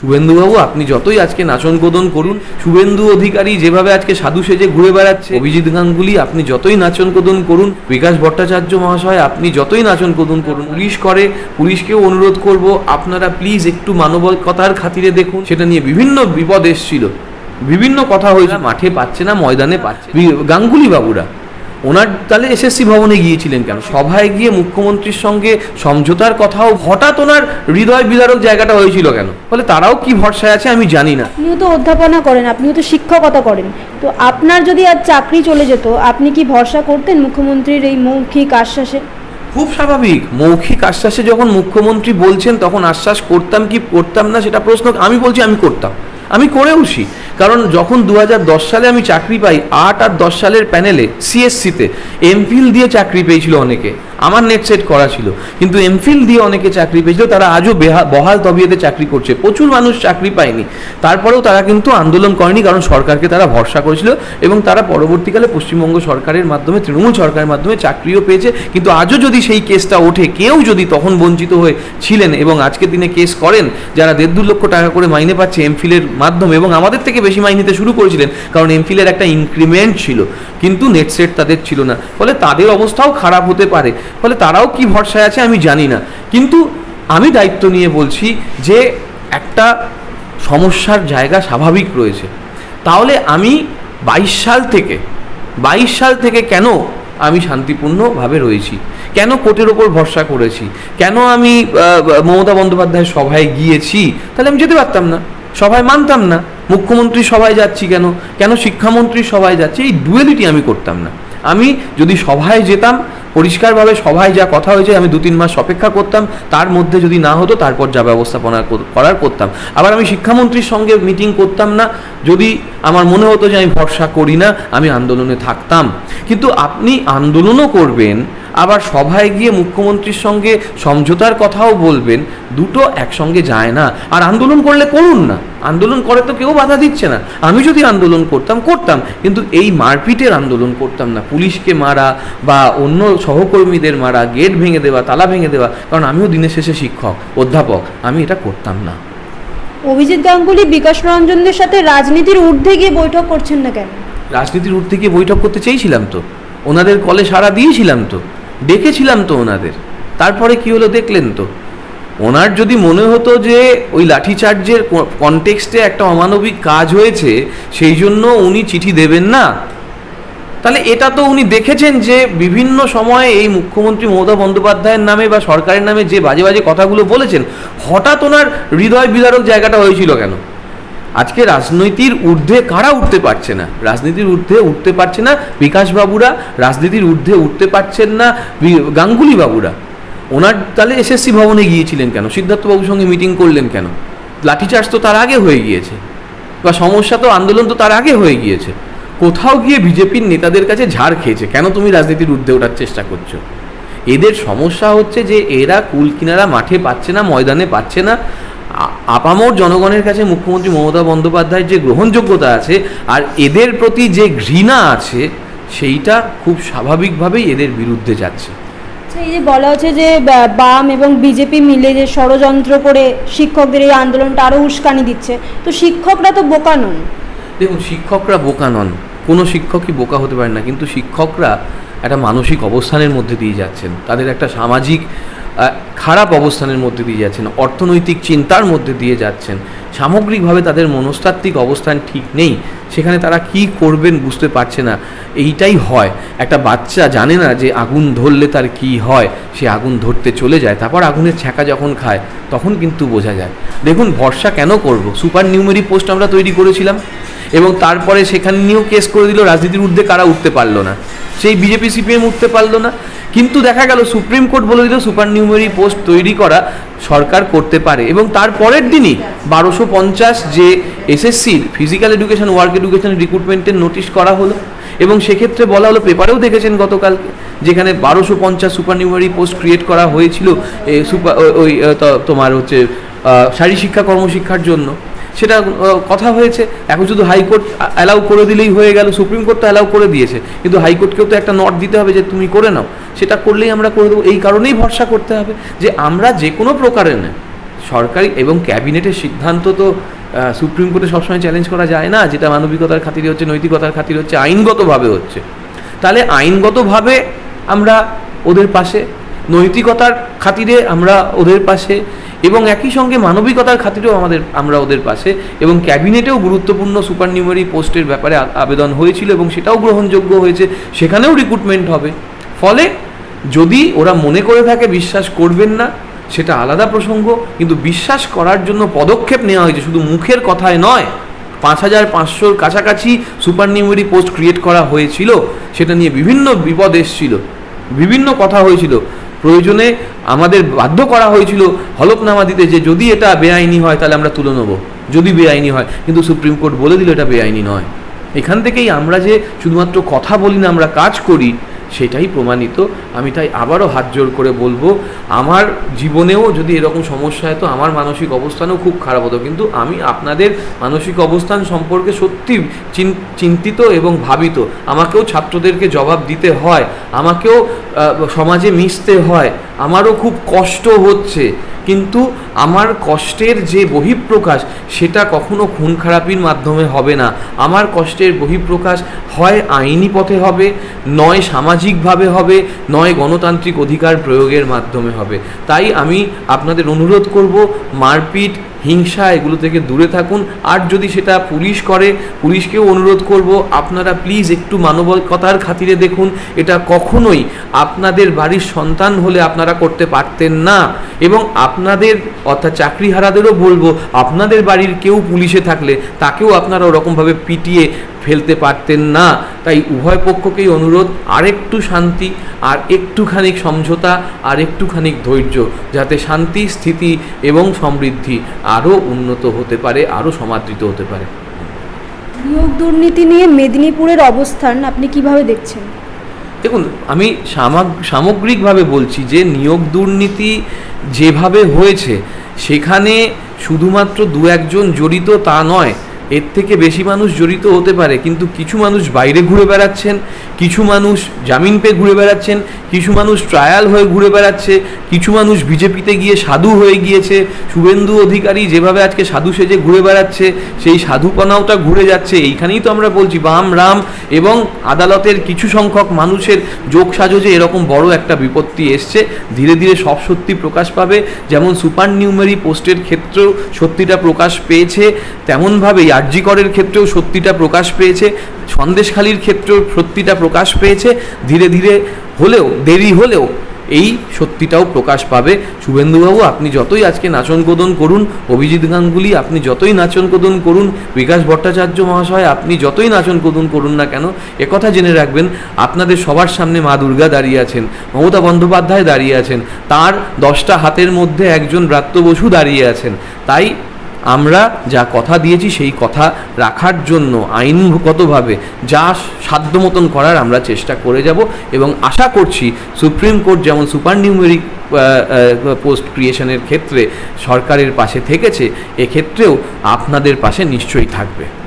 শুভেন্দুবাবু, আপনি যতই আজকে নাচন কোদন করুন, শুভেন্দু অধিকারী যেভাবে আজকে সাধু সেজে ঘুরে বেড়াচ্ছে, অভিজিৎ গাঙ্গুলি, আপনি যতই নাচন কোদন করুন, বিকাশ ভট্টাচার্য মহাশয়, আপনি যতই নাচন কোদন করুন, পুলিশ করে, পুলিশকেও অনুরোধ করব, আপনারা প্লিজ একটু মানবিকতার খাতিরে দেখুন। সেটা নিয়ে বিভিন্ন বিপদ এসছিল। বিভিন্ন কথা হয়েছে, মাঠে পাচ্ছে না, ময়দানে পাচ্ছে গাঙ্গুলি বাবুরা ওনার তাহলে এসএসসি ভবনে গিয়েছিলেন কেন? সভায় গিয়ে মুখ্যমন্ত্রীর সঙ্গে সমঝোতার কথাও হঠাৎ ওনার হৃদয় বিদারক জায়গাটা হয়েছিল কেন? ফলে তারাও কি ভরসায় আছে আমি জানি না। আপনিও তো অধ্যাপনা করেন আপনিও তো শিক্ষকতা করেন। তো আপনার যদি আজ চাকরি চলে যেত আপনি কি ভরসা করতেন মুখ্যমন্ত্রীর এই মৌখিক আশ্বাসে? খুব স্বাভাবিক। মৌখিক আশ্বাসে যখন মুখ্যমন্ত্রী বলছেন তখন আশ্বাস করতাম কি করতাম না সেটা প্রশ্ন আমি বলছি আমি করতাম। আমি করেওছি। কারণ যখন দু হাজার দশ সালে আমি চাকরি পাই, আট আর দশ সালের প্যানেলে সিএসসিতে এমফিল দিয়ে চাকরি পেয়েছিল অনেকে। আমার নেট সেট করা ছিল। কিন্তু এমফিল দিয়ে অনেকে চাকরি পেয়েছিল, তারা আজও বেহা বহাল তবিয়েতে চাকরি করছে। প্রচুর মানুষ চাকরি পায়নি। তারপরেও তারা কিন্তু আন্দোলন করেনি, কারণ সরকারকে তারা ভরসা করেছিল এবং তারা পরবর্তীকালে পশ্চিমবঙ্গ সরকারের মাধ্যমে, তৃণমূল সরকারের মাধ্যমে চাকরিও পেয়েছে। কিন্তু আজও যদি সেই কেসটা ওঠে, কেউ যদি তখন বঞ্চিত হয়ে ছিলেন এবং আজকের দিনে কেস করেন, যারা দেড় দু লক্ষ টাকা করে মাইনে পাচ্ছে এমফিলের মাধ্যমে এবং আমাদের থেকে বেশি মাইনেতে শুরু করেছিলেন, কারণ এমফিলের একটা ইনক্রিমেন্ট ছিল। কিন্তু নেট সেট তাদের ছিল না। ফলে তাদের অবস্থাও খারাপ হতে পারে। ফলে তারাও কি ভরসায় আছে আমি জানি না। কিন্তু আমি দায়িত্ব নিয়ে বলছি যে একটা সমস্যার জায়গা স্বাভাবিক রয়েছে। তাহলে আমি বাইশ সাল থেকে, বাইশ সাল থেকে কেন আমি শান্তিপূর্ণভাবে রয়েছি? কেন কোর্টের ওপর ভরসা করেছি? কেন আমি মমতা বন্দ্যোপাধ্যায়ের সভায় গিয়েছি? তাহলে আমি যেতে পারতাম না। সভায় মানতাম না। মুখ্যমন্ত্রী সভায় যাচ্ছি কেন? কেন শিক্ষামন্ত্রী সভায় যাচ্ছি? এই ডুয়েলিটি আমি করতাম না। আমি যদি সভায় যেতাম, পরিষ্কারভাবে সভায় যা কথা হয়েছে আমি দু তিন মাস অপেক্ষা করতাম, তার মধ্যে যদি না হতো তারপর যা ব্যবস্থাপনা কর- করার করতাম। আবার আমি শিক্ষামন্ত্রীর সঙ্গে মিটিং করতাম না, যদি আমার মনে হতো যে আমি ভরসা করি না, আমি আন্দোলনে থাকতাম। কিন্তু আপনি আন্দোলনও করবেন আবার সভায় গিয়ে মুখ্যমন্ত্রীর সঙ্গে সমঝোতার কথাও বলবেন দুটো একসঙ্গে যায় না। আর আন্দোলন করলে করুন না। আন্দোলন করে তো কেউ বাধা দিচ্ছে না। আমি যদি আন্দোলন করতাম করতাম। কিন্তু এই মারপিটের আন্দোলন করতাম না। পুলিশকে মারা বা অন্য সহকর্মীদের মারা গেট ভেঙে দেওয়া তালা ভেঙে দেওয়া কারণ আমিও দিনের শেষে শিক্ষক অধ্যাপক। আমি এটা করতাম না। অভিজিৎ গাঙ্গুলি বিকাশ রঞ্জনদের সাথে রাজনীতির ঊর্ধ্বে গিয়ে বৈঠক করছেন না কেন? রাজনীতির ঊর্ধ্বে গিয়ে বৈঠক করতে চেয়েছিলাম তো। ওনাদের কলে সাড়া দিয়েছিলাম তো, ডেকেছিলাম তো ওনাদের। তারপরে কি হলো দেখলেন তো, ওনার যদি মনে হতো যে ওই লাঠিচার্জের কনটেক্সটে একটা অমানবিক কাজ হয়েছে, সেই জন্য উনি চিঠি দেবেন না। তাহলে এটা তো উনি দেখেছেন যে বিভিন্ন সময়ে এই মুখ্যমন্ত্রী মমতা বন্দ্যোপাধ্যায়ের নামে বা সরকারের নামে যে বাজে বাজে কথাগুলো বলেছেন, হঠাৎ ওনার হৃদয় বিদারক জায়গাটা হয়েছিল কেন? আজকে রাজনীতির ঊর্ধ্বে কারা উঠতে পারছে না? রাজনীতির ঊর্ধ্বে উঠতে পারছে না বিকাশ বাবুরা, রাজনীতির ঊর্ধ্বে উঠতে পারছেন না বি- গাঙ্গুলি বাবুরা। ওনার তাহলে এসএসসি ভবনে গিয়েছিলেন কেন? সিদ্ধার্থবাবুর সঙ্গে মিটিং করলেন কেন? লাঠিচার্জ তো তার আগে হয়ে গিয়েছে। বা সমস্যা তো, আন্দোলন তো তার আগে হয়ে গিয়েছে। কোথাও গিয়ে বিজেপির নেতাদের কাছে ঝাড় খেয়েছে। কেন তুমি রাজনীতির ঊর্ধ্বে ওঠার চেষ্টা করছ? এদের সমস্যা হচ্ছে যে, এরা কুলকিনারা মাঠে পাচ্ছে না, ময়দানে পাচ্ছে না। আপামর জনগণের কাছে মুখ্যমন্ত্রী মমতা বন্দ্যোপাধ্যায়ের যে গ্রহণযোগ্যতা আছে আর এদের প্রতি যে ঘৃণা আছে সেইটা খুব স্বাভাবিকভাবেই এদের বিরুদ্ধে যাচ্ছে। আচ্ছা, এই যে বলা হচ্ছে যে বাম এবং বিজেপি মিলে যে ষড়যন্ত্র করে শিক্ষকদের এই আন্দোলনটা আরও উস্কানি দিচ্ছে তো শিক্ষকরা তো বোকা নন। দেখুন শিক্ষকরা বোকা নন। কোনো শিক্ষকই বোকা হতে পারে না কিন্তু শিক্ষকরা একটা মানসিক অবস্থানের মধ্যে দিয়ে যাচ্ছেন। তাদের একটা সামাজিক খারাপ অবস্থানের মধ্যে দিয়ে যাচ্ছেন, অর্থনৈতিক চিন্তার মধ্যে দিয়ে যাচ্ছেন, সামগ্রিকভাবে তাদের মনস্তাত্ত্বিক অবস্থান ঠিক নেই, সেখানে তারা কি করবেন বুঝতে পারছে না। এইটাই হয়। একটা বাচ্চা জানে না যে আগুন ধরলে তার কি হয়, সে আগুন ধরতে চলে যায়, তারপর আগুনের ছ্যাঁকা যখন খায়, তখন কিন্তু বোঝা যায়। দেখুন, ভরসা কেন করব? সুপার নিউমেরি পোস্ট আমরা তৈরি করেছিলাম, এবং তারপরে সেখানে নিয়েও কেস করে দিল, রাজনীতির ঊর্ধ্বে কারা উঠতে পারল না। সেই বিজেপি, সিপিএম উঠতে পারল না কিন্তু দেখা গেল সুপ্রিম কোর্ট বলে দিল সুপার নিউমেরি পোস্ট তৈরি করা সরকার করতে পারে এবং তার পরের দিনই বারোশো পঞ্চাশ যে এসএসসির ফিজিক্যাল এডুকেশন ওয়ার্ক এডুকেশন রিক্রুটমেন্টের নোটিশ করা হলো। এবং সেক্ষেত্রে বলা হলো পেপারেও দেখেছেন গতকালকে যেখানে বারোশো পঞ্চাশ সুপার নিউমারি পোস্ট ক্রিয়েট করা হয়েছিল সুপার ওই তোমার হচ্ছে আহ, শারী শিক্ষা কর্মশিক্ষার জন্য। সেটা কথা হয়েছে। এখন শুধু হাইকোর্ট অ্যালাউ করে দিলেই হয়ে গেল, সুপ্রিম কোর্ট তো অ্যালাউ করে দিয়েছে। কিন্তু হাইকোর্টকেও তো একটা নট দিতে হবে যে তুমি করে নাও। সেটা করলেই আমরা করে দেবো। এই কারণেই ভরসা করতে হবে যে আমরা যে কোনো প্রকারে না, সরকারি এবং ক্যাবিনেটের সিদ্ধান্ত তো সুপ্রিম কোর্টে সবসময় চ্যালেঞ্জ করা যায় না, যেটা মানবিকতার খাতিরে হচ্ছে, নৈতিকতার খাতিরে হচ্ছে, আইনগতভাবে হচ্ছে। তাহলে আইনগতভাবে আমরা ওদের পাশে নৈতিকতার খাতিরে আমরা ওদের পাশে এবং একই সঙ্গে মানবিকতার খাতিরেও আমাদের, আমরা ওদের পাশে এবং ক্যাবিনেটেও গুরুত্বপূর্ণ সুপার নিউমারি পোস্টের ব্যাপারে আবেদন হয়েছিল এবং সেটাও গ্রহণযোগ্য হয়েছে। সেখানেও রিক্রুটমেন্ট হবে। ফলে যদি ওরা মনে করে থাকে বিশ্বাস করবেন না, সেটা আলাদা প্রসঙ্গ, কিন্তু বিশ্বাস করার জন্য পদক্ষেপ নেওয়া হয়েছে। শুধু মুখের কথায় নয়, পাঁচ হাজার পাঁচশোর কাছাকাছি সুপার নিউমারি পোস্ট ক্রিয়েট করা হয়েছিল। সেটা নিয়ে বিভিন্ন বিপদ এসেছিল। বিভিন্ন কথা হয়েছিল। প্রয়োজনে আমাদের বাধ্য করা হয়েছিল হলফনামা দিতে যে যদি এটা বেআইনি হয়, তাহলে আমরা তুলে নেব। যদি বেআইনি হয়, কিন্তু সুপ্রিম কোর্ট বলে দিল এটা বেআইনি নয়। এখান থেকেই আমরা যে শুধুমাত্র কথা বলি না, আমরা কাজ করি সেটাই প্রমাণিত। আমি তাই আবারও হাত জোর করে বলব, আমার জীবনেও যদি এরকম সমস্যা হয় তো আমার মানসিক অবস্থানও খুব খারাপ হতো। কিন্তু আমি আপনাদের মানসিক অবস্থান সম্পর্কে সত্যি চিন- চিন্তিত এবং ভাবিত। আমাকেও ছাত্রদেরকে জবাব দিতে হয়, আমাকেও সমাজে মিশতে হয়। আমারও খুব কষ্ট হচ্ছে। কিন্তু আমার কষ্টের যে বহিঃপ্রকাশ, সেটা কখনো খুন খারাপির মাধ্যমে হবে না। আমার কষ্টের বহিঃপ্রকাশ হয় আইনি পথে হবে, নয় সামাজিকভাবে হবে, নয় গণতান্ত্রিক অধিকার প্রয়োগের মাধ্যমে হবে। তাই আমি আপনাদের অনুরোধ করব, মারপিট হিংসা এগুলো থেকে দূরে থাকুন। আর যদি সেটা পুলিশ করে, পুলিশকেও অনুরোধ করব, আপনারা প্লিজ একটু মানবিকতার খাতিরে দেখুন, এটা কখনোই আপনাদের বাড়ির সন্তান হলে আপনারা করতে পারতেন না। এবং আপনাদের, অর্থাৎ চাকরিহারাদেরও বলব, আপনাদের বাড়ির কেউ পুলিশে থাকলে তাকেও আপনারা ওরকমভাবে পিটিয়ে ফেলতে পারতেন না। তাই উভয় পক্ষকেই অনুরোধ আরেকটু শান্তি আর একটুখানি সমঝোতা আর একটুখানি ধৈর্য যাতে শান্তি স্থিতি এবং সমৃদ্ধি আরও উন্নত হতে পারে আরও সমাদৃত হতে পারে। নিয়োগ দুর্নীতি নিয়ে মেদিনীপুরের অবস্থান আপনি কীভাবে দেখছেন? দেখুন আমি সামগ্রিকভাবে বলছি যে নিয়োগ দুর্নীতি যেভাবে হয়েছে সেখানে শুধুমাত্র দু একজন জড়িত তা নয় এর থেকে বেশি মানুষ জড়িত হতে পারে কিন্তু কিছু মানুষ বাইরে ঘুরে বেড়াচ্ছেন কিছু মানুষ জামিন পেয়ে ঘুরে বেড়াচ্ছেন, কিছু মানুষ ট্রায়াল হয়ে ঘুরে বেড়াচ্ছে, কিছু মানুষ বিজেপিতে গিয়ে সাধু হয়ে গিয়েছে। শুভেন্দু অধিকারী যেভাবে আজকে সাধু সেজে ঘুরে বেড়াচ্ছে, সেই সাধুপনাওটা ঘুরে যাচ্ছে। এইখানেই তো আমরা বলছি, বাম, রাম এবং আদালতের কিছু সংখ্যক মানুষের যোগ সাজোজে এরকম বড় একটা বিপত্তি এসছে। ধীরে ধীরে সব সত্যি প্রকাশ পাবে। যেমন সুপার নিউমেরি পোস্টের ক্ষেত্রেও সত্যিটা প্রকাশ পেয়েছে। তেমনভাবেই আরজিকরের ক্ষেত্রেও সত্যিটা প্রকাশ পেয়েছে। সন্দেশখালির ক্ষেত্রেও সত্যিটা প্রকাশ পেয়েছে। ধীরে ধীরে হলেও, দেরি হলেও এই সত্যিটাও প্রকাশ পাবে। শুভেন্দুবাবু, আপনি যতই আজকে নাচন কোদন করুন, অভিজিৎ গাঙ্গুলি, আপনি যতই নাচন কোদন করুন, বিকাশ ভট্টাচার্য মহাশয়, আপনি যতই নাচন কোদন করুন না কেন একথা জেনে রাখবেন, আপনাদের সবার সামনে মা দুর্গা দাঁড়িয়ে আছেন, মমতা বন্দ্যোপাধ্যায় দাঁড়িয়ে আছেন, তার দশটা হাতের মধ্যে একজন ব্রাত্য বসু দাঁড়িয়ে আছেন। তাই আমরা যা কথা দিয়েছি সেই কথা রাখার জন্য আইনগতভাবে যা সাধ্য মতন করার আমরা চেষ্টা করে যাব এবং আশা করছি সুপ্রিম কোর্ট যেমন সুপার নিউমেরিক পোস্ট ক্রিয়েশনের ক্ষেত্রে সরকারের পাশে থেকেছে, এক্ষেত্রেও আপনাদের পাশে নিশ্চয়ই থাকবে।